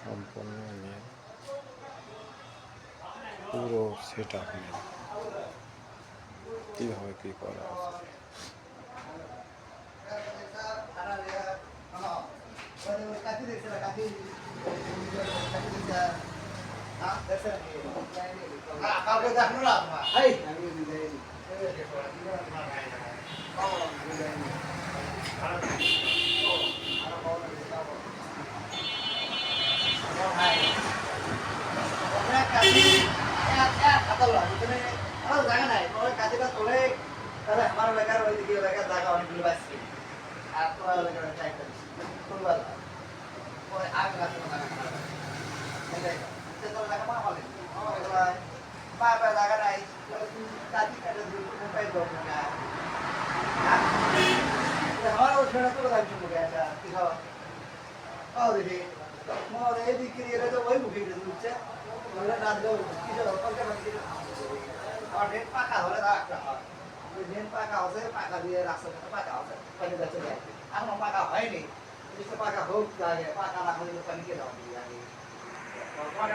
সম্পূর্ণ নিয়ে পুরো সেট আপ নিয়ে কীভাবে কী করা আছে? আমি নাই কাজটা তোলে তাহলে আমার এলাকার ওইদিকে এলাকার জায়গা অনেকগুলো বাঁচছে আর তোমার এলাকার ট্রাই করিস কোনবার ওই আগে গাছ ba ba là cái này ta chỉ cái đường không phải đường là hỏi đâu chuyện nó có làm chung cái là thì thôi ờ thì thì mà đấy thì cái này nó với một cái đường chứ nó là làm đâu cái giờ con cái này còn đến ba cả rồi đó đến ba cả rồi ba cả đi đặt sân ba cả rồi phải được chơi ăn nó